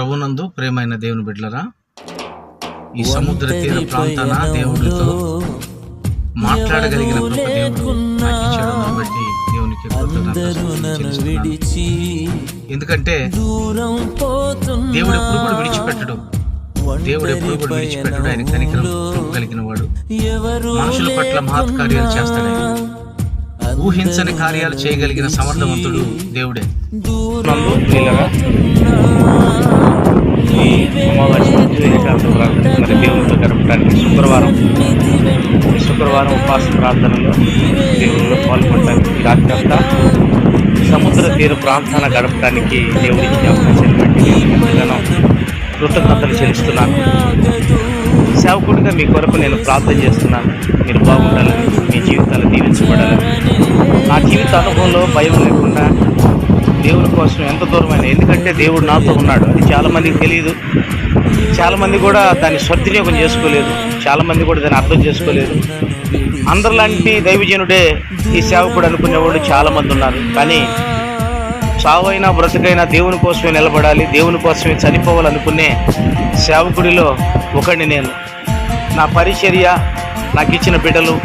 ప్రభునందు ప్రేమైన దేవుని బిడ్డలరా ఈ సముద్ర తీర ప్రాంతాన దేవుడితో మాట్లాడగలిగిన బట్టి దేవునికి. ఎందుకంటే దేవుడు ఎప్పుడు కూడా విడిచిపెట్టడు. దేవుడు ఎప్పుడు కూడా విడిచిపెట్టడు. ఆయన కనికరం కలిగిన వాడు. మనుషుల పట్ల మహత్ కార్యాలు చేస్తాడు. ఊహించని కార్యాలు చేయగలిగిన సమర్థవంతుడు దేవుడే. అమావాస్య మరి దేవునితో గడపడానికి శుక్రవారం. శుక్రవారం ఉపవాస ప్రార్థనలో దేవునిలో పాల్గొనడానికి ఈ రాత్రి సముద్ర తీర ప్రాంతాన గడపడానికి దేవుడికి అవకాశం పెట్టి నేను ఎంతగానో కృతజ్ఞతలు చెల్లిస్తున్నాను. సేవకుడిగా మీ కొరకు నేను ప్రార్థన చేస్తున్నాను. మీరు బాగుండాలని మీ జీవితాలు దీవించబడాలని. నా జీవిత అనుభవంలో భయం లేకుండా దేవుని కోసం ఎంత దూరమైన ఎందుకంటే దేవుడు నాతో ఉన్నాడు. అది చాలామందికి తెలియదు. చాలామంది కూడా దాన్ని సద్వినియోగం చేసుకోలేదు. చాలామంది కూడా దాన్ని అర్థం చేసుకోలేదు. అందరిలాంటి దైవజనుడే ఈ సేవకుడు అనుకునేవాళ్ళు చాలామంది ఉన్నారు. కానీ చావైనా బ్రతుకైనా దేవుని కోసమే నిలబడాలి దేవుని కోసమే చనిపోవాలనుకునే సేవకుడిలో ఒకడిని నేను. నా పరిచర్య నాకు ఇచ్చిన బిడ్డలు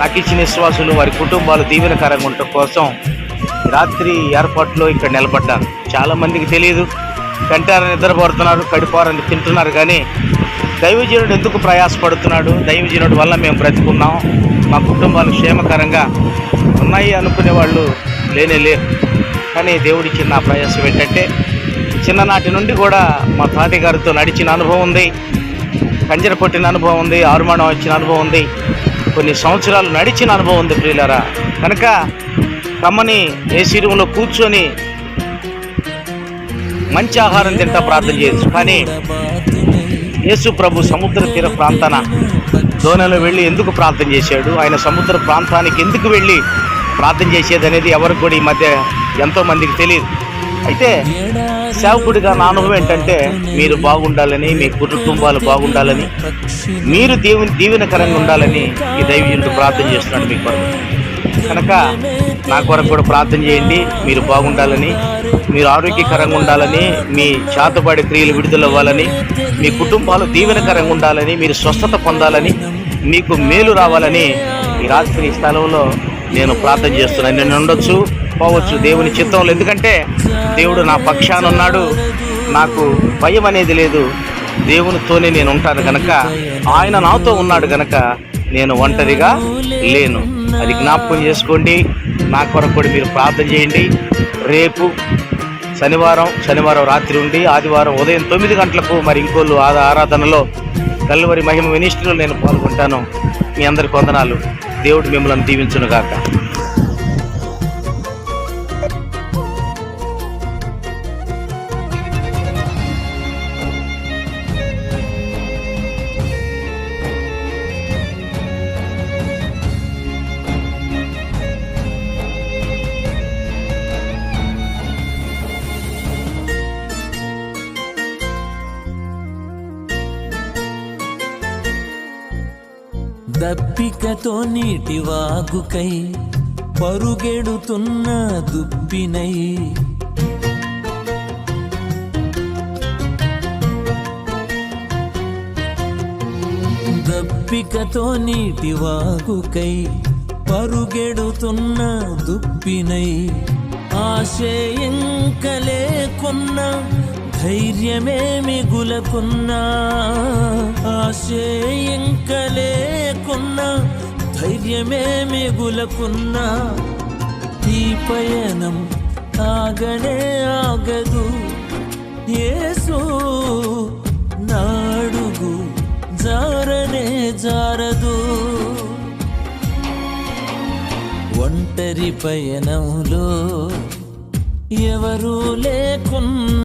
నాకు ఇచ్చిన విశ్వాసులు వారి కుటుంబాలు దీవెనకరంగా ఉండటం కోసం రాత్రి ఎయిర్పోర్ట్లో ఇక్కడ నిలబడ్డాను. చాలా మందికి తెలియదు కంటారని నిద్రపోతున్నారు కడిపారని తింటున్నారు కానీ దైవజనుడు ఎందుకు ప్రయాసపడుతున్నాడు? దైవజనుడు వల్ల మేము బ్రతుకున్నాం. మా కుటుంబాలు క్షేమకరంగా ఉన్నాయి అనుకునే వాళ్ళు లేనే లేరు. కానీ దేవుడిచ్చిన నా ప్రయాసం ఏంటంటే చిన్ననాటి నుండి కూడా మా తాతయ్య గారితో నడిచిన అనుభవం ఉంది. కంజర పొట్టిన అనుభవం ఉంది ఆరుమాణం వచ్చిన అనుభవం ఉంది. కొన్ని సంవత్సరాలు నడిచిన అనుభవం ఉంది ప్రియులరా. కనుక కమ్మని ఏసీ రూమ్లో కూర్చొని మంచి ఆహారం తింటా ప్రార్థన చేయొచ్చు. కానీ యేసు ప్రభు సముద్ర తీర ప్రాంతాన దోణలో వెళ్ళి ఎందుకు ప్రార్థన చేశాడు? ఆయన సముద్ర ప్రాంతానికి ఎందుకు వెళ్ళి ప్రార్థన చేసేది అనేది ఎవరికి కూడా ఈ మధ్య ఎంతోమందికి తెలియదు. అయితే సేవకుడిగా నా అనుభవం ఏంటంటే మీరు బాగుండాలని మీ కుటుంబాలు బాగుండాలని మీరు దేవుని దీవెనకరంగా ఉండాలని ఈ దైవజనుడు ప్రార్థన చేస్తున్నాడు మీకు కనుక నా కొరకు కూడా ప్రార్థన చేయండి. మీరు బాగుండాలని మీరు ఆరోగ్యకరంగా ఉండాలని మీ చేతబడి క్రియలు విడుదల అవ్వాలని మీ కుటుంబాలు దీవెనకరంగా ఉండాలని మీరు స్వస్థత పొందాలని మీకు మేలు రావాలని ఈ రాత్రి స్థలంలో నేను ప్రార్థన చేస్తున్నాను. నేను ఉండొచ్చు పోవచ్చు దేవుని చిత్తంలో. ఎందుకంటే దేవుడు నా పక్షాన ఉన్నాడు. నాకు భయం అనేది లేదు. దేవునితోనే నేను ఉంటాను కనుక ఆయన నాతో ఉన్నాడు కనుక నేను ఒంటరిగా లేను. అది జ్ఞాపకం చేసుకోండి. నా కొరకు కూడా మీరు ప్రార్థన చేయండి. రేపు శనివారం శనివారం రాత్రి ఉండి ఆదివారం ఉదయం తొమ్మిది గంటలకు మరి ఇంకోళ్ళు ఆరాధనలో కల్వరి మహిమ మినిస్ట్రీలో నేను పాల్గొంటాను. మీ అందరికి వందనాలు. దేవుడు మిమ్మల్ని దీవించును దప్పికతో నీటి వాగుకై పరుగెడుతున్న దుప్పినై. దప్పికతో నీటి వాగుకై పరుగెడుతున్న దుప్పినై. ఆశయంకలేకున్న ధైర్యమే మిగులకున్నా. ఆశయంకలేకున్న ధైర్యమే మిగులకున్నా ఈ పయనం ఆగనే ఆగదు. ఏసు నాడుగు జారనే జారదు. ఒంటరి పయనంలో ఎవరూ లేకున్నా